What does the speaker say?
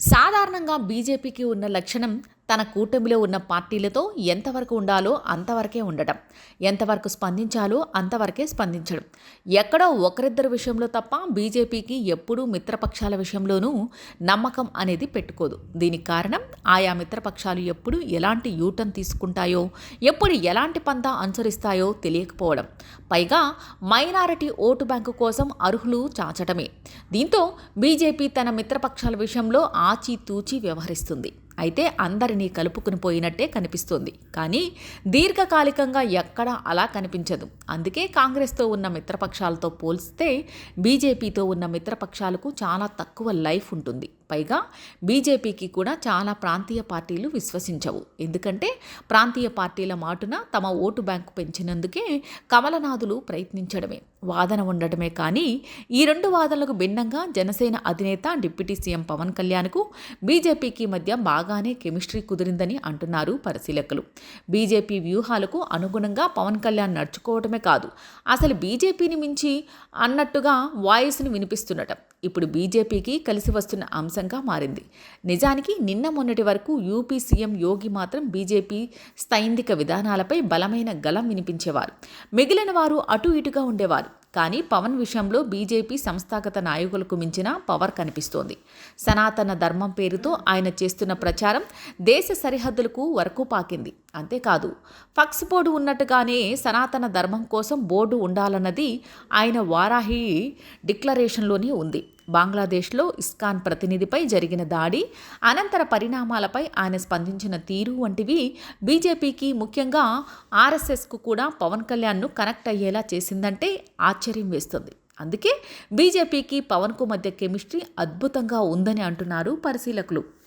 సాధారణంగా బీజేపీకి ఉన్న లక్షణం తన కూటమిలో ఉన్న పార్టీలతో ఎంతవరకు ఉండాలో అంతవరకే ఉండటం ఎంతవరకు స్పందించాలో అంతవరకే స్పందించడం. ఎక్కడో ఒకరిద్దరి విషయంలో తప్ప బీజేపీకి ఎప్పుడూ మిత్రపక్షాల విషయంలోనూ నమ్మకం అనేది పెట్టుకోదు. దీనికి కారణం ఆయా మిత్రపక్షాలు ఎప్పుడు ఎలాంటి యూటర్న్ తీసుకుంటాయో ఎప్పుడు ఎలాంటి పంతా అనుసరిస్తాయో తెలియకపోవడం. పైగా మైనారిటీ ఓటు బ్యాంకు కోసం అర్హులు చాచటమే. దీంతో బీజేపీ తన మిత్రపక్షాల విషయంలో ఆచితూచి వ్యవహరిస్తుంది. అయితే అందరినీ కలుపుకుని పోయినట్టే కనిపిస్తోంది. కానీ దీర్ఘకాలికంగా ఎక్కడా అలా కనిపించదు. అందుకే కాంగ్రెస్తో ఉన్న మిత్రపక్షాలతో పోల్స్తే బీజేపీతో ఉన్న మిత్రపక్షాలకు చాలా తక్కువ లైఫ్ ఉంటుంది. పైగా బీజేపీకి కూడా చాలా ప్రాంతీయ పార్టీలు విశ్వసించవు. ఎందుకంటే ప్రాంతీయ పార్టీల మాటున తమ ఓటు బ్యాంకు పెంచినందుకే కమలనాథులు ప్రయత్నించడమే వాదన ఉండటమే కానీ ఈ రెండు వాదనలకు భిన్నంగా జనసేన అధినేత డిప్యూటీ సీఎం పవన్ కళ్యాణ్కు బీజేపీకి మధ్య బాగానే కెమిస్ట్రీ కుదిరిందని అంటున్నారు పరిశీలకులు. బీజేపీ వ్యూహాలకు అనుగుణంగా పవన్ కళ్యాణ్ నడుచుకోవడమే కాదు అసలు బీజేపీని మించి అన్నట్టుగా వాయిస్ని వినిపిస్తుండటం ఇప్పుడు బీజేపీకి కలిసి వస్తున్న అంశంగా మారింది. నిజానికి నిన్న మొన్నటి వరకు యూపీ సీఎం యోగి మాత్రం బీజేపీ స్థైందిక విధానాలపై బలమైన గలం వినిపించేవారు. మిగిలిన వారు అటు ఇటుగా ఉండేవారు. కానీ పవన్ విషయంలో బీజేపీ సంస్థాగత నాయకులకు మించిన పవర్ కనిపిస్తోంది. సనాతన ధర్మం పేరుతో ఆయన చేస్తున్న ప్రచారం దేశ సరిహద్దులకు వరకు పాకింది. అంతేకాదు ఫక్స్ బోర్డు ఉన్నట్టుగానే సనాతన ధర్మం కోసం బోర్డు ఉండాలన్నది ఆయన వారాహి డిక్లరేషన్లోనే ఉంది. బంగ్లాదేశ్లో ఇస్కాన్ ప్రతినిధిపై జరిగిన దాడి అనంతర పరిణామాలపై ఆయన స్పందించిన తీరు వంటివి బీజేపీకి ముఖ్యంగా ఆర్ఎస్ఎస్కు కూడా పవన్ కళ్యాణ్ను కనెక్ట్ అయ్యేలా చేసిందంటే ఆశ్చర్యం వేస్తుంది. అందుకే బీజేపీకి పవన్కు మధ్య కెమిస్ట్రీ అద్భుతంగా ఉందని అంటున్నారు పరిశీలకులు.